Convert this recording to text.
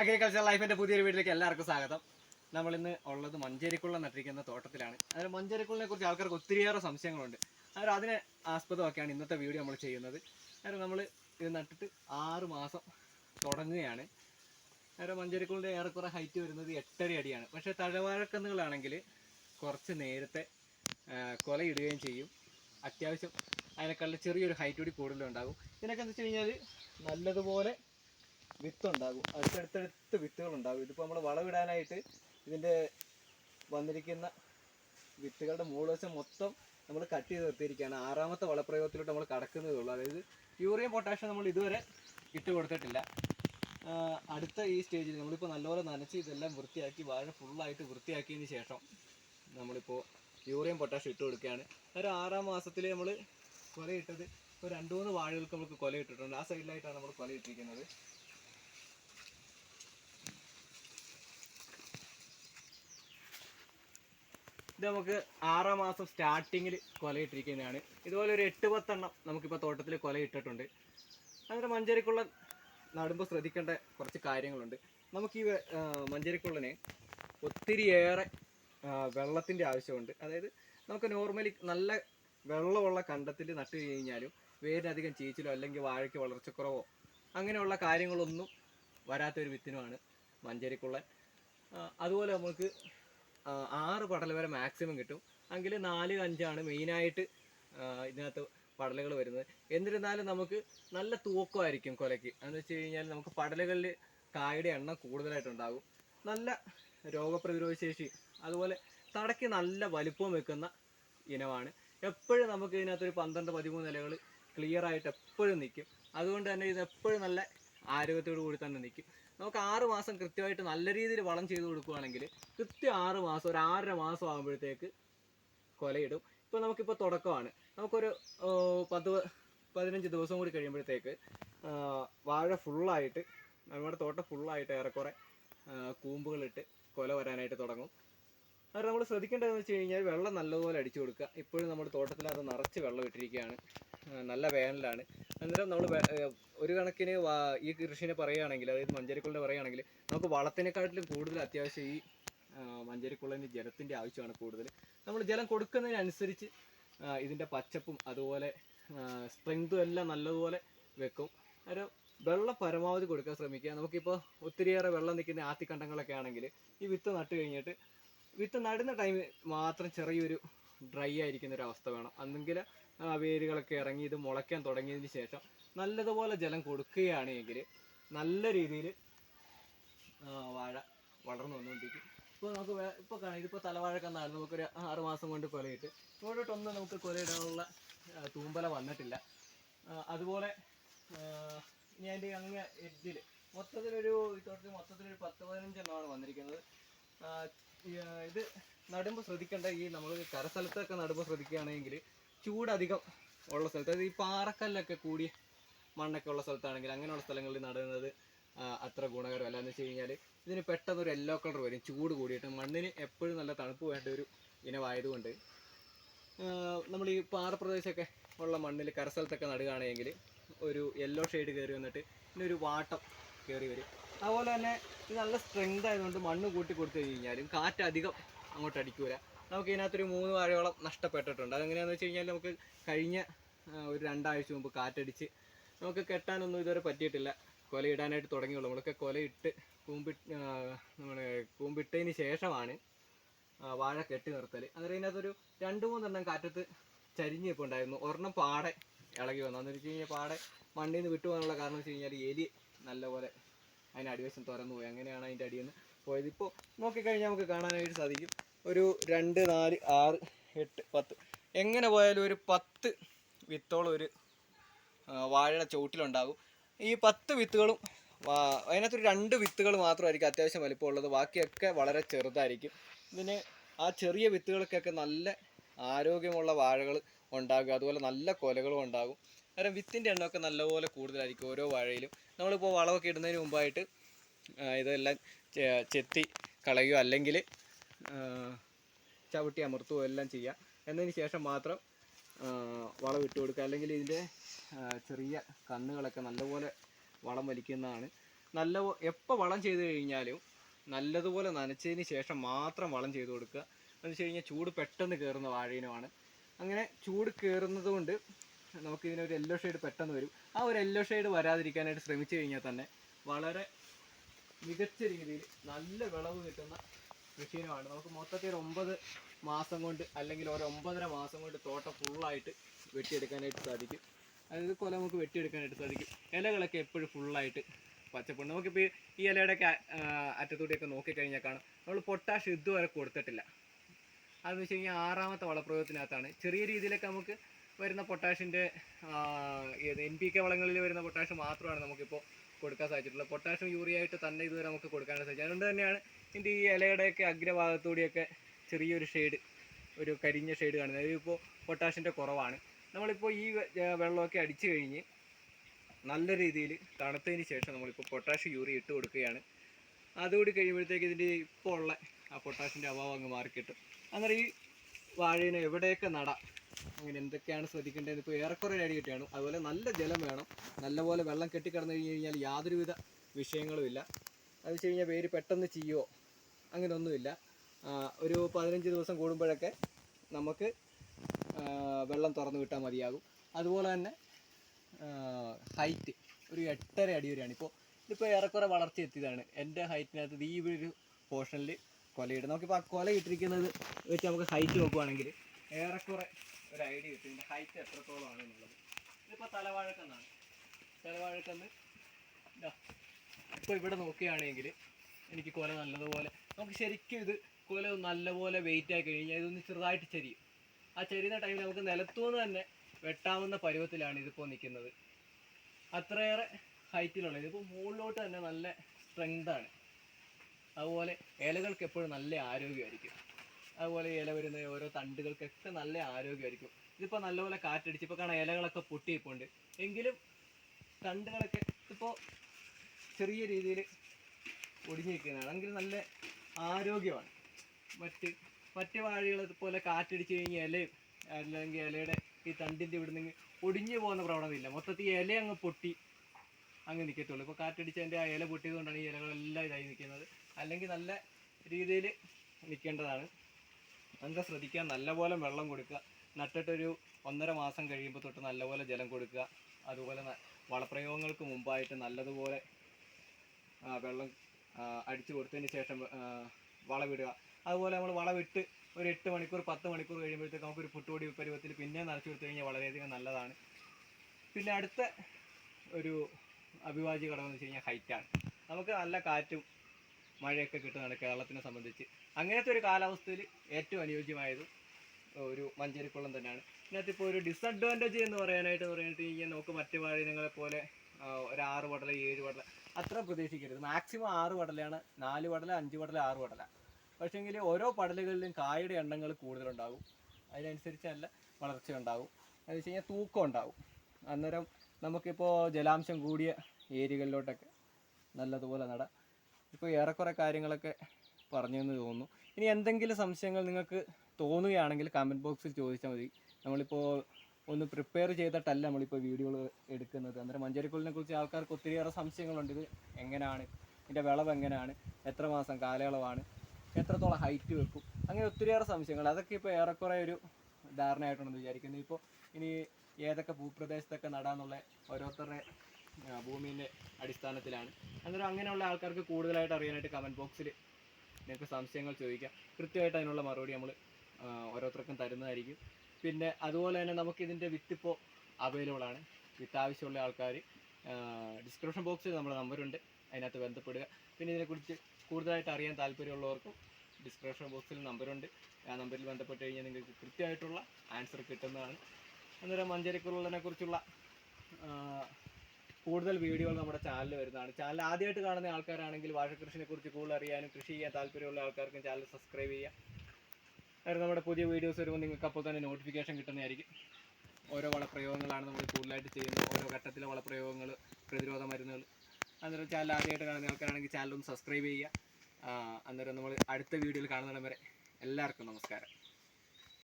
Agriculture ലൈഫിന്റെ പുതിയൊരു വീട്ടിലേക്ക് എല്ലാവർക്കും സ്വാഗതം. നമ്മൾ ഇന്ന് ഉള്ളത് മഞ്ചേരിക്കുള്ള നട്ടിരിക്കുന്ന തോട്ടത്തിലാണ്. അതിൽ മഞ്ചേരിക്കുള്ളിനെ കുറിച്ച് ആൾക്കാർക്ക് ഒത്തിരിയേറെ സംശയങ്ങളുണ്ട്. അതായത് അതിനെ ആസ്പദമാക്കിയാണ് ഇന്നത്തെ വീഡിയോ നമ്മൾ ചെയ്യുന്നത്. അതായത് നമ്മൾ ഇത് നട്ടിട്ട് ആറ് മാസം തുടങ്ങുകയാണ്. അതായത് മഞ്ചേരിക്കുള്ളിന്റെ ഏറെക്കുറെ ഹൈറ്റ് വരുന്നത് എട്ടര അടിയാണ്. പക്ഷേ തഴവാഴക്കന്നുകളാണെങ്കിൽ കുറച്ച് നേരത്തെ കൊലയിടുകയും ചെയ്യും. അത്യാവശ്യം അതിനേക്കാളും ചെറിയൊരു ഹൈറ്റ് കൂടി കൂടുതലുണ്ടാകും. ഇതിനൊക്കെ എന്താ വെച്ച് കഴിഞ്ഞാൽ നല്ലതുപോലെ വിത്തുണ്ടാകും. അടുത്തടുത്തടുത്ത് വിത്തുകൾ ഉണ്ടാകും ഇതിപ്പോൾ നമ്മൾ വളവിടാനായിട്ട് ഇതിന്റെ വന്നിരിക്കുന്ന വിത്തുകളുടെ മൂലവശം മൊത്തം നമ്മൾ കട്ട് ചെയ്ത് നിർത്തിയിരിക്കുകയാണ്. ആറാമത്തെ വളപ്രയോഗത്തിലോട്ട് നമ്മൾ കടക്കുന്നതേ ഉള്ളൂ. അതായത് യൂറിയ പൊട്ടാഷ്യം നമ്മൾ ഇതുവരെ ഇട്ട് കൊടുത്തിട്ടില്ല. അടുത്ത ഈ സ്റ്റേജിൽ നമ്മളിപ്പോൾ നല്ലപോലെ നനച്ച് ഇതെല്ലാം വൃത്തിയാക്കി വാഴ ഫുള്ളായിട്ട് വൃത്തിയാക്കിയതിന് ശേഷം നമ്മളിപ്പോൾ യൂറിയം പൊട്ടാഷ്യം ഇട്ട് കൊടുക്കുകയാണ്. ഒരു ആറാം മാസത്തിൽ നമ്മൾ കൊലയിട്ടത് ഇപ്പോൾ രണ്ട് മൂന്ന് വാഴകൾക്ക് നമുക്ക് കൊല ഇട്ടിട്ടുണ്ട് ആ സൈഡിലായിട്ടാണ് നമ്മൾ കൊല ഇത് നമുക്ക് ആറാം മാസം സ്റ്റാർട്ടിങ്ങിൽ കൊലയിട്ടിരിക്കുന്നതാണ് ഇതുപോലെ ഒരു എട്ട് പത്തെണ്ണം നമുക്കിപ്പോൾ തോട്ടത്തിൽ കൊല ഇട്ടിട്ടുണ്ട്. അങ്ങനെ മഞ്ചേരിക്കുള്ള നടുമ്പോൾ ശ്രദ്ധിക്കേണ്ട കുറച്ച് കാര്യങ്ങളുണ്ട്. നമുക്ക് ഈ മഞ്ചേരിക്കുള്ളനെ ഒത്തിരിയേറെ വെള്ളത്തിന്റെ ആവശ്യമുണ്ട്. അതായത് നമുക്ക് നോർമലി നല്ല വെള്ളമുള്ള കണ്ടത്തിൽ നട്ടു കഴിഞ്ഞാലും വേരിനധികം ചീച്ചിലോ അല്ലെങ്കിൽ വാഴയ്ക്ക് വളർച്ചക്കുറവോ അങ്ങനെയുള്ള കാര്യങ്ങളൊന്നും വരാത്തൊരു വിത്തിനുമാണ് മഞ്ചേരിക്കുള്ളൻ. അതുപോലെ നമുക്ക് ആറ് പടൽ വരെ മാക്സിമം കിട്ടും. എങ്കിൽ നാല് അഞ്ചാണ് മെയിനായിട്ട് ഇതിനകത്ത് പടലുകൾ വരുന്നത്. എന്നിരുന്നാലും നമുക്ക് നല്ല തൂക്കമായിരിക്കും കൊലയ്ക്ക്. എന്ന് വെച്ച് കഴിഞ്ഞാൽ നമുക്ക് പടലുകളിൽ കായുടെ എണ്ണം കൂടുതലായിട്ടുണ്ടാകും. നല്ല രോഗപ്രതിരോധ ശേഷി അതുപോലെ തടയ്ക്ക് നല്ല വലിപ്പം വെക്കുന്ന ഇനമാണ്. എപ്പോഴും നമുക്ക് ഇതിനകത്തൊരു പന്ത്രണ്ട് പതിമൂന്ന് ഇലകൾ ക്ലിയർ ആയിട്ട് എപ്പോഴും നിൽക്കും അതുകൊണ്ട് തന്നെ ഇത് എപ്പോഴും നല്ല ആരോഗ്യത്തോടു കൂടി തന്നെ നിൽക്കും നമുക്ക് ആറ് മാസം കൃത്യമായിട്ട് നല്ല രീതിയിൽ വളം ചെയ്ത് കൊടുക്കുകയാണെങ്കിൽ കൃത്യം ആറ് മാസം ഒരു ആറര മാസം ആകുമ്പോഴത്തേക്ക് കൊലയിടും. ഇപ്പോൾ നമുക്കിപ്പോൾ തുടക്കമാണ്. നമുക്കൊരു പത്ത് പതിനഞ്ച് ദിവസം കൂടി കഴിയുമ്പോഴത്തേക്ക് വാഴ ഫുള്ളായിട്ട് നമ്മുടെ തോട്ടം ഫുള്ളായിട്ട് ഏറെക്കുറെ കൂമ്പുകളിട്ട് കൊല വരാനായിട്ട് തുടങ്ങും. അത് നമ്മൾ ശ്രദ്ധിക്കേണ്ടതെന്ന് വെച്ച് കഴിഞ്ഞാൽ വെള്ളം നല്ലതുപോലെ അടിച്ചു കൊടുക്കുക. ഇപ്പോഴും നമ്മുടെ തോട്ടത്തിൽ അത് നിറച്ച് വെള്ളം ഇട്ടിരിക്കുകയാണ്. നല്ല വേനലാണ്. അന്നേരം നമ്മൾ ഒരു കണക്കിന് ഈ കൃഷിനെ പറയുകയാണെങ്കിൽ അതായത് മഞ്ചരിക്കുള്ള പറയുകയാണെങ്കിൽ നമുക്ക് വളത്തിനെക്കാട്ടിലും കൂടുതൽ അത്യാവശ്യം ഈ മഞ്ചേരിക്കുള്ളതിന് ജലത്തിന്റെ ആവശ്യമാണ് കൂടുതൽ. നമ്മൾ ജലം കൊടുക്കുന്നതിനനുസരിച്ച് ഇതിന്റെ പച്ചപ്പും അതുപോലെ സ്ട്രെങ്തും എല്ലാം നല്ലതുപോലെ വെക്കും. ഒരു വെള്ളം പരമാവധി കൊടുക്കാൻ ശ്രമിക്കുക. നമുക്കിപ്പോൾ ഒത്തിരിയേറെ വെള്ളം നിൽക്കുന്ന ആത്തിക്കണ്ടങ്ങളൊക്കെ ആണെങ്കിൽ ഈ വിത്ത് നട്ട് കഴിഞ്ഞിട്ട് വിത്ത് നടുന്ന ടൈമിൽ മാത്രം ചെറിയൊരു ഡ്രൈ ആയിരിക്കുന്ന ഒരു അവസ്ഥ വേണം. അന്നെങ്കിൽ വേരുകളൊക്കെ ഇറങ്ങി ഇത് മുളയ്ക്കാൻ തുടങ്ങിയതിന് ശേഷം നല്ലതുപോലെ ജലം കൊടുക്കുകയാണെങ്കിൽ നല്ല രീതിയിൽ വാഴ വളർന്നു വന്നുകൊണ്ടിരിക്കും. ഇപ്പോൾ നമുക്ക് ഇപ്പോൾ കാണാം ഇതിപ്പോൾ തലവാഴക്കെന്നാണ് നമുക്കൊരു ആറ് മാസം കൊണ്ട് കൊലയിട്ട്. ഇങ്ങോട്ടൊന്നും നമുക്ക് കൊലയിടാനുള്ള തൂമ്പല വന്നിട്ടില്ല. അതുപോലെ ഇനി അതിന്റെ അങ്ങ് എഡ്ജിൽ മൊത്തത്തിലൊരു ഈ മൊത്തത്തിലൊരു പത്ത് പതിനഞ്ചെണ്ണമാണ് വന്നിരിക്കുന്നത്. ഇത് നടുമ്പോൾ ശ്രദ്ധിക്കേണ്ട ഈ നമ്മൾ കരസ്ഥലത്തൊക്കെ നടുമ്പോൾ ശ്രദ്ധിക്കുകയാണെങ്കിൽ ചൂടധികം ഉള്ള സ്ഥലത്ത് അതായത് ഈ പാറക്കല്ലൊക്കെ കൂടി മണ്ണൊക്കെ ഉള്ള സ്ഥലത്താണെങ്കിൽ അങ്ങനെയുള്ള സ്ഥലങ്ങളിൽ നടുന്നത് അത്ര ഗുണകരമല്ല. എന്ന് വെച്ച് കഴിഞ്ഞാൽ ഇതിന് പെട്ടെന്ന് ഒരു യെല്ലോ കളർ വരും ചൂട് കൂടിയിട്ട് മണ്ണിന് എപ്പോഴും നല്ല തണുപ്പ് വേണ്ട ഒരു ഇനമായതുകൊണ്ട്. നമ്മൾ ഈ പാറപ്രദേശമൊക്കെ ഉള്ള മണ്ണിൽ കരസ്ഥലത്തൊക്കെ നടുകയാണെങ്കിൽ ഒരു യെല്ലോ ഷെയ്ഡ് കയറി വന്നിട്ട് പിന്നെ ഒരു വാട്ടം കയറി വരും. അതുപോലെ തന്നെ ഇത് നല്ല സ്ട്രെങ്ത് ആയതുകൊണ്ട് മണ്ണ് കൂട്ടി കൊടുത്തു കഴിഞ്ഞാലും കാറ്റ് അധികം അങ്ങോട്ട് അടിക്കൂല. നമുക്ക് ഇതിനകത്തൊരു മൂന്ന് വാഴയോളം നഷ്ടപ്പെട്ടിട്ടുണ്ട്. അതെങ്ങനെയാണെന്ന് വെച്ച് കഴിഞ്ഞാൽ നമുക്ക് കഴിഞ്ഞ ഒരു രണ്ടാഴ്ച മുമ്പ് കാറ്റടിച്ച് നമുക്ക് കെട്ടാനൊന്നും ഇതുവരെ പറ്റിയിട്ടില്ല. കൊലയിടാനായിട്ട് തുടങ്ങിയുള്ളൂ. നമ്മളൊക്കെ കൊലയിട്ട് കൂമ്പിട്ട് നമ്മൾ കൂമ്പിട്ടതിന് ശേഷമാണ് വാഴ കെട്ടി നിർത്തൽ അന്നേരം ഇതിനകത്തൊരു രണ്ട് മൂന്നെണ്ണം കാറ്റത്ത് ചരിഞ്ഞ് ഇപ്പോൾ ഉണ്ടായിരുന്നു. ഒരെണ്ണം പാടെ ഇളകി വന്നു. അതെന്ന് വെച്ച് കഴിഞ്ഞാൽ പാടെ മണ്ണിൽ നിന്ന് വിട്ടു പോകാനുള്ള കാരണം വെച്ച് കഴിഞ്ഞാൽ എലി നല്ലപോലെ അതിന് അടിവശം തുറന്നു പോയി. അങ്ങനെയാണ് അതിന്റെ അടിയിൽ നിന്ന് പോയത്. ഇപ്പോൾ നോക്കിക്കഴിഞ്ഞാൽ നമുക്ക് കാണാനായിട്ട് സാധിക്കും. ഒരു രണ്ട് നാല് ആറ് എട്ട് പത്ത്. എങ്ങനെ പോയാലും ഒരു പത്ത് വിത്തോളം ഒരു വാഴയുടെ ചുവട്ടിലുണ്ടാകും. ഈ പത്ത് വിത്തുകളും അതിനകത്തൊരു രണ്ട് വിത്തുകൾ മാത്രമായിരിക്കും അത്യാവശ്യം വലിപ്പമുള്ളത്. ബാക്കിയൊക്കെ വളരെ ചെറുതായിരിക്കും. ഇതിന് ആ ചെറിയ വിത്തുകൾക്കൊക്കെ നല്ല ആരോഗ്യമുള്ള വാഴകൾ ഉണ്ടാകും. അതുപോലെ നല്ല കൊലകളും ഉണ്ടാകും. കാരണം വിത്തിന്റെ എണ്ണമൊക്കെ നല്ലപോലെ കൂടുതലായിരിക്കും ഓരോ വാഴയിലും. നമ്മളിപ്പോൾ വളമൊക്കെ ഇടുന്നതിന് മുമ്പായിട്ട് ഇതെല്ലാം ചെത്തി കളയുകയോ അല്ലെങ്കിൽ ചവിട്ടി അമർത്തുകയോ എല്ലാം ചെയ്യുക. എന്നതിന് ശേഷം മാത്രം വളം ഇട്ട് കൊടുക്കുക. അല്ലെങ്കിൽ ഇതിന്റെ ചെറിയ കന്നുകളൊക്കെ നല്ലപോലെ വളം വലിക്കുന്നതാണ്. നല്ല എപ്പോൾ വളം ചെയ്ത് കഴിഞ്ഞാലും നല്ലതുപോലെ നനച്ചതിന് ശേഷം മാത്രം വളം ചെയ്ത് കൊടുക്കുക. എന്ന് വെച്ച് കഴിഞ്ഞാൽ ചൂട് പെട്ടെന്ന് കയറുന്ന വാഴയിനമാണ്. അങ്ങനെ ചൂട് കയറുന്നത് കൊണ്ട് നമുക്ക് ഇതിനൊരു യെല്ലോ ഷെയ്ഡ് പെട്ടെന്ന് വരും. ആ ഒരു യെല്ലോ ഷെയ്ഡ് വരാതിരിക്കാനായിട്ട് ശ്രമിച്ചു കഴിഞ്ഞാൽ തന്നെ വളരെ മികച്ച രീതിയിൽ നല്ല വിളവ് കിട്ടുന്ന മെഷീനുമാണ്. നമുക്ക് മൊത്തത്തിൽ ഒമ്പത് മാസം കൊണ്ട് അല്ലെങ്കിൽ ഒരു ഒമ്പതര മാസം കൊണ്ട് തോട്ടം ഫുള്ളായിട്ട് വെട്ടിയെടുക്കാനായിട്ട് സാധിക്കും. അതായത് കൊല നമുക്ക് വെട്ടിയെടുക്കാനായിട്ട് സാധിക്കും. ഇലകളൊക്കെ എപ്പോഴും ഫുള്ളായിട്ട് പച്ചപ്പുണ്ട്. നമുക്കിപ്പോൾ ഈ- ഈ ഇലയുടെ ഒക്കെ അറ്റത്തൂടിയൊക്കെ നോക്കിക്കഴിഞ്ഞാൽ കാണാം. നമ്മൾ പൊട്ടാഷ് ഇതുവരെ കൊടുത്തിട്ടില്ല. അതെന്ന് വെച്ച് കഴിഞ്ഞാൽ ആറാമത്തെ വളപ്രയോഗത്തിനകത്താണ്. ചെറിയ രീതിയിലൊക്കെ നമുക്ക് വരുന്ന പൊട്ടാഷിന്റെ എൻ പി കെ വളങ്ങളിൽ വരുന്ന പൊട്ടാഷ് മാത്രമാണ് നമുക്കിപ്പോൾ കൊടുക്കാൻ സാധിച്ചിട്ടുള്ളത്. പൊട്ടാഷ്യം യൂറിയ ആയിട്ട് തന്നെ ഇതുവരെ നമുക്ക് കൊടുക്കാൻ സാധിച്ചത് അതുകൊണ്ട് തന്നെയാണ് ഇതിന്റെ ഈ ഇലയുടെയൊക്കെ അഗ്രഭാഗത്തൂടിയൊക്കെ ചെറിയൊരു ഷെയ്ഡ് ഒരു കരിഞ്ഞ ഷെയ്ഡ് കാണുന്നത്. ഇതിപ്പോൾ പൊട്ടാഷിന്റെ കുറവാണ്. നമ്മളിപ്പോൾ ഈ വെള്ളമൊക്കെ അടിച്ചു കഴിഞ്ഞ് നല്ല രീതിയിൽ തണുത്തതിന് ശേഷം നമ്മളിപ്പോൾ പൊട്ടാഷ് യൂറിയ ഇട്ട് കൊടുക്കുകയാണ്. അതുകൂടി കഴിയുമ്പോഴത്തേക്ക് ഇതിന്റെ ഇപ്പോൾ ഉള്ള ആ പൊട്ടാഷിന്റെ അഭാവം അങ്ങ് മാറിക്കിട്ടും. അന്നേരം ഈ വാഴേനെ എവിടെയൊക്കെ നടാം അങ്ങനെ എന്തൊക്കെയാണ് ശ്രദ്ധിക്കേണ്ടത്? ഇപ്പോൾ ഏറെക്കുറെ അടി കിട്ടിയാണ്. അതുപോലെ നല്ല ജലം വേണം. നല്ലപോലെ വെള്ളം കെട്ടിക്കിടന്നു കഴിഞ്ഞ് കഴിഞ്ഞാൽ യാതൊരുവിധ വിഷയങ്ങളുമില്ല അത് വെച്ച് കഴിഞ്ഞാൽ പേര് പെട്ടെന്ന് ചെയ്യോ അങ്ങനെയൊന്നുമില്ല ഒരു പതിനഞ്ച് ദിവസം കൂടുമ്പോഴൊക്കെ നമുക്ക് വെള്ളം തുറന്നു വിട്ടാൽ മതിയാകും. അതുപോലെ തന്നെ ഹൈറ്റ് ഒരു എട്ടര അടി വരെയാണ്. ഇപ്പോൾ ഇതിപ്പോൾ ഏറെക്കുറെ വളർച്ച എത്തിയതാണ്. എന്റെ ഹൈറ്റിനകത്ത് ഈ ഒരു പോർഷനിൽ കൊലയിടും. നമുക്കിപ്പോൾ ആ കൊല ഇട്ടിരിക്കുന്നത് വെച്ച് നമുക്ക് ഹൈറ്റ് നോക്കുവാണെങ്കിൽ ഏറെക്കുറെ ഒരു ഐഡിയ കിട്ടും. ഇതിന്റെ ഹൈറ്റ് എത്രത്തോളം ആണെന്നുള്ളത് ഇതിപ്പോൾ തലവാഴക്കെന്നാണ്. തലവാഴക്കെന്ന് ഇപ്പോൾ ഇവിടെ നോക്കുകയാണെങ്കിൽ എനിക്ക് കൊല നല്ലതുപോലെ നമുക്ക് ശരിക്കും ഇത് കൊല നല്ലപോലെ വെയിറ്റ് ആയി കഴിഞ്ഞാൽ ഇതൊന്ന് ചെറുതായിട്ട് ചരിയും. ആ ചരിയുന്ന ടൈമിൽ നമുക്ക് നിലത്തുനിന്ന് തന്നെ വെട്ടാവുന്ന പരുവത്തിലാണ് ഇതിപ്പോൾ നിൽക്കുന്നത്. അത്രയേറെ ഹൈറ്റിലുള്ള ഇതിപ്പോൾ മുകളിലോട്ട് തന്നെ നല്ല സ്ട്രെങ്താണ് അതുപോലെ ഇലകൾക്ക് എപ്പോഴും നല്ല ആരോഗ്യമായിരിക്കും. അതുപോലെ ഇല വരുന്ന ഓരോ തണ്ടുകൾക്കൊക്കെ നല്ല ആരോഗ്യമായിരിക്കും. ഇതിപ്പോൾ നല്ലപോലെ കാറ്റടിച്ച് ഇപ്പോൾ കാണാം ഇലകളൊക്കെ പൊട്ടിയിപ്പോണ്ട്. എങ്കിലും തണ്ടുകളൊക്കെ ഇപ്പോൾ ചെറിയ രീതിയിൽ ഒടിഞ്ഞു നിൽക്കുന്നതാണ് എങ്കിൽ നല്ല ആരോഗ്യമാണ്. മറ്റ് മറ്റ് വാഴകൾ പോലെ കാറ്റടിച്ച് കഴിഞ്ഞ് ഇലയും അല്ലെങ്കിൽ ഇലയുടെ ഈ തണ്ടിന്റെ നിന്ന് ഒടിഞ്ഞു പോകുന്ന പ്രവണതയില്ല. മൊത്തത്തിൽ ഇല അങ്ങ് പൊട്ടി അങ്ങ് നിൽക്കത്തുള്ളൂ ഇപ്പോൾ കാറ്റടിച്ചതിന്റെ ആ ഇല പൊട്ടിയതുകൊണ്ടാണ് ഈ ഇലകളെല്ലാം ഇതായി നിൽക്കുന്നത്. അല്ലെങ്കിൽ നല്ല രീതിയിൽ നിൽക്കേണ്ടതാണ്. എന്താ ശ്രദ്ധിക്കുക? നല്ലപോലെ വെള്ളം കൊടുക്കുക. നട്ടിട്ടൊരു ഒന്നര മാസം കഴിയുമ്പോൾ തൊട്ട് നല്ലപോലെ ജലം കൊടുക്കുക. അതുപോലെ വളപ്രയോഗങ്ങൾക്ക് മുമ്പായിട്ട് നല്ലതുപോലെ വെള്ളം അടിച്ചു കൊടുത്തതിന് ശേഷം വളവിടുക അതുപോലെ നമ്മൾ വളവിട്ട് ഒരു എട്ട് മണിക്കൂർ പത്ത് മണിക്കൂർ കഴിയുമ്പോഴത്തേക്ക് നമുക്കൊരു പുട്ടുപൊടി പരുവത്തിൽ പിന്നെ നനച്ചു കൊടുത്തു കഴിഞ്ഞാൽ വളരെയധികം നല്ലതാണ്. പിന്നെ അടുത്ത ഒരു അഭിവാജ്യ ഘടകം എന്ന് വെച്ച് കഴിഞ്ഞാൽ ഹൈറ്റാണ്. നമുക്ക് നല്ല കാറ്റും മഴയൊക്കെ കിട്ടുന്നതാണ് കേരളത്തിനെ സംബന്ധിച്ച്. അങ്ങനത്തെ ഒരു കാലാവസ്ഥയിൽ ഏറ്റവും അനുയോജ്യമായത് ഒരു മഞ്ചേരിക്കുളം തന്നെയാണ്. ഇതിനകത്ത് ഇപ്പോൾ ഒരു ഡിസഡ്വാന്റേജ് എന്ന് പറയാനായിട്ട് പറഞ്ഞിട്ട് കഴിഞ്ഞാൽ നമുക്ക് മറ്റു വാഴയിനങ്ങളെ പോലെ ഒരു ആറ് വടല ഏഴ് വടല അത്ര പ്രതീക്ഷിക്കരുത്. മാക്സിമം ആറ് വടലയാണ്. നാല് വടല അഞ്ച് വടല ആറ് വടല. പക്ഷേങ്കിൽ ഓരോ പടലുകളിലും കായുടെ എണ്ണങ്ങൾ കൂടുതലുണ്ടാകും. അതിനനുസരിച്ച് നല്ല വളർച്ച ഉണ്ടാകും. എന്ന് വെച്ച് കഴിഞ്ഞാൽ തൂക്കം ഉണ്ടാകും. അന്നേരം നമുക്കിപ്പോൾ ജലാംശം കൂടിയ ഏരിയകളിലോട്ടൊക്കെ നല്ലതുപോലെ നടാം. ഇപ്പോൾ ഏറെക്കുറെ കാര്യങ്ങളൊക്കെ പറഞ്ഞു എന്ന് തോന്നുന്നു. ഇനി എന്തെങ്കിലും സംശയങ്ങൾ നിങ്ങൾക്ക് തോന്നുകയാണെങ്കിൽ കമന്റ് ബോക്സിൽ ചോദിച്ചാൽ മതി. നമ്മളിപ്പോൾ ഒന്ന് പ്രിപ്പയർ ചെയ്തിട്ടല്ല നമ്മളിപ്പോൾ വീഡിയോകൾ എടുക്കുന്നത്. അന്നേരം മഞ്ചേരിക്കുള്ളിനെ കുറിച്ച് ആൾക്കാർക്ക് ഒത്തിരിയേറെ സംശയങ്ങളുണ്ട്. ഇത് എങ്ങനെയാണ് ഇതിന്റെ വിളവ് എങ്ങനെയാണ് എത്ര മാസം കാലയളവാണ്? എത്രത്തോളം ഹൈറ്റ് വെക്കും? അങ്ങനെ ഒത്തിരിയേറെ സംശയങ്ങൾ. അതൊക്കെ ഇപ്പോൾ ഏറെക്കുറെ ഒരു ധാരണയായിട്ടുണ്ടെന്ന് വിചാരിക്കുന്നു. ഇപ്പോൾ ഇനി ഏതൊക്കെ ഭൂപ്രദേശത്തൊക്കെ നടാന്നുള്ള ഓരോരുത്തരുടെ ഭൂമിന്റെ അടിസ്ഥാനത്തിലാണ്. അന്നേരം അങ്ങനെയുള്ള ആൾക്കാർക്ക് കൂടുതലായിട്ട് അറിയാനായിട്ട് കമന്റ് ബോക്സിൽ നിങ്ങൾക്ക് സംശയങ്ങൾ ചോദിക്കാം. കൃത്യമായിട്ട് അതിനുള്ള മറുപടി നമ്മൾ ഓരോരുത്തർക്കും തരുന്നതായിരിക്കും. പിന്നെ അതുപോലെ തന്നെ നമുക്ക് വിത്തിപ്പോൾ അവൈലബിൾ ആണ്. വിത്ത് ആവശ്യമുള്ള ആൾക്കാർ ഡിസ്ക്രിപ്ഷൻ ബോക്സിൽ നമ്മുടെ നമ്പറുണ്ട് അതിനകത്ത് ബന്ധപ്പെടുക. പിന്നെ ഇതിനെക്കുറിച്ച് കൂടുതലായിട്ട് അറിയാൻ താല്പര്യമുള്ളവർക്കും ഡിസ്ക്രിപ്ഷൻ ബോക്സിൽ നമ്പറുണ്ട് ആ നമ്പറിൽ ബന്ധപ്പെട്ട് കഴിഞ്ഞാൽ നിങ്ങൾക്ക് കൃത്യമായിട്ടുള്ള ആൻസർ കിട്ടുന്നതാണ്. അന്നേരം മഞ്ചേരിക്കുള്ളതിനെ കുറിച്ചുള്ള കൂടുതൽ വീഡിയോകൾ നമ്മുടെ ചാനലിൽ വരുന്നതാണ്. ചാനൽ ആദ്യമായിട്ട് കാണുന്ന ആൾക്കാരാണെങ്കിൽ വാഴക്കൃഷിനെ കുറിച്ച് കൂടുതൽ അറിയാനും കൃഷി ചെയ്യാൻ താല്പര്യമുള്ള ആൾക്കാർക്കും ചാനൽ സബ്സ്ക്രൈബ് ചെയ്യാം. അതായത് നമ്മുടെ പുതിയ വീഡിയോസ് വരുമ്പോൾ നിങ്ങൾക്ക് അപ്പോൾ തന്നെ നോട്ടിഫിക്കേഷൻ കിട്ടുന്നതായിരിക്കും. ഓരോ വളപ്രയോഗങ്ങളാണ് നമ്മൾ കൂടുതലായിട്ട് ചെയ്യുന്നത്. ഓരോ ഘട്ടത്തിലെ വളപ്രയോഗങ്ങൾ പ്രതിരോധ മരുന്നുകൾ. അന്നേരം ചാനൽ ആദ്യമായിട്ട് കാണുന്ന ആൾക്കാരാണെങ്കിൽ ചാനൽ ഒന്ന് സബ്സ്ക്രൈബ് ചെയ്യുക. അന്നേരം നമ്മൾ അടുത്ത വീഡിയോയിൽ കാണുന്നിടം വരെ എല്ലാവർക്കും നമസ്കാരം.